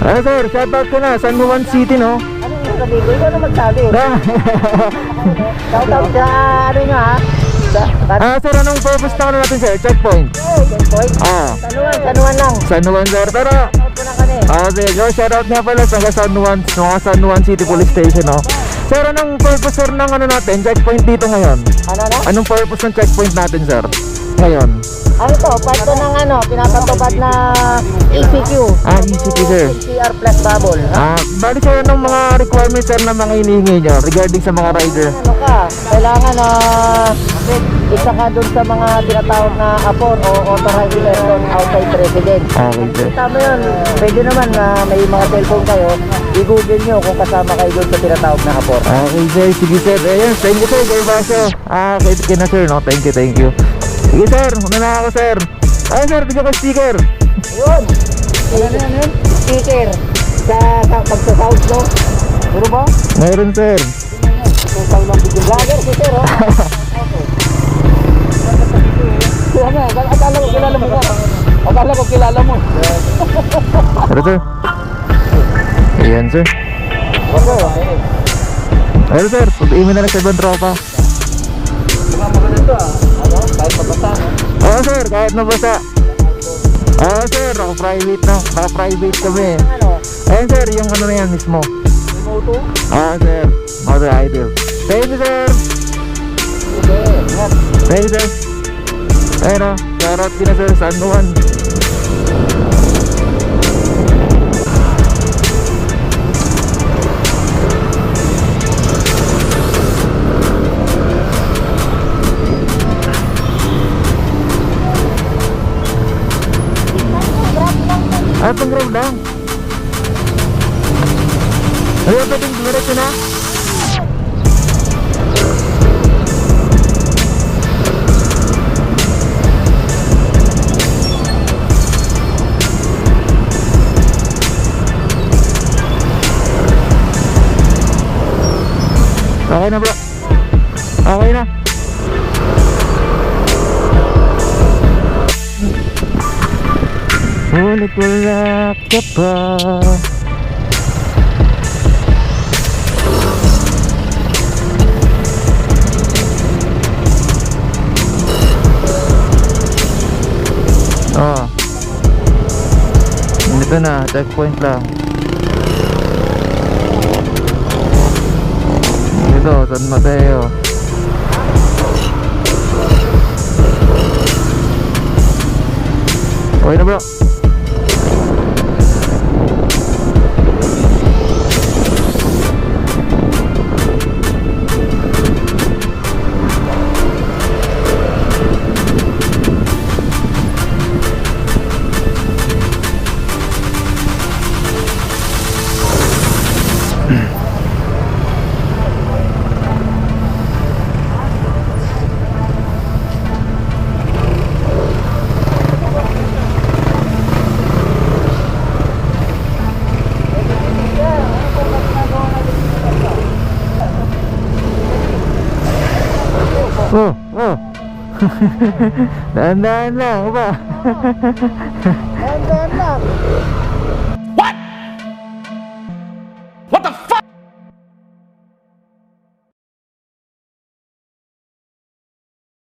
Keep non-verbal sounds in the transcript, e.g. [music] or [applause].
Ah, sir, shoutout ko na. San Juan City, no? Anong sabi ko? Ikaw na magsabi. [laughs] Ah, Shout out sa ano nyo ha? Ah, sir, anong purpose na ano natin, sir? Checkpoint. checkpoint. Ah, Sanuan, sanuan lang. San Juan, sir. Pero, ah, sir, yo, shoutout nga pala sa San Juan, mga San Juan City Police Station, no? Sir, anong purpose, sir, ng ano natin? Checkpoint dito ngayon? Ano na? Anong purpose ng checkpoint natin, sir? Ngayon? Ano to? Part to ng ano? Pinapatupad na ECQ. Ah, ECQ, sir. CR plus bubble. Ha? Ah, bali sir, anong mga requirements sir na mga hinihingi nyo regarding sa mga rider? Ano ka? Kailangan na isa ka dun sa mga tinatawag na APOR o authorized person outside residence. Okay sir. Tama yun. Pwede naman na may mga cellphone kayo, i-google nyo kung kasama kayo dun sa tinatawag na APOR. Okay sir, sige sir. Ayan, thank you sir, Gervasio. Ah, kay, kay na sir, no? Thank you, thank you. Sige sir, una na ako sir. Ay sir, bigyan ko sticker. Yun! Ano yan yun? Sticker. Sa, sa pagsa-sound no? Puro ba? Meron sir. Vlogger si Sir, oh. Ano, akala ko kilala mo ka. Akala ko kilala mo. Meron sir. Ayan sir. Meron sir, pag-email na lang sa ibang tropa. Kahit nabasa. Oo sir, naka-private na. Naka-private kami. Ano? Ayan sir, yung ano na yan mismo. Remoto? Ah sir, Mother Idol. Thank you sir. Thank you sir. Ayun o, shoutout din na sir sa Anuan. Ah, pang grab lang. Ayun, pwedeng diretso na. Okay na bro. Okay na. Ngunit wala ka pa Oh. Dito na, checkpoint lang. Dito, San Mateo. Okay na bro. Oh, oh. Dahan-dahan lang, ba?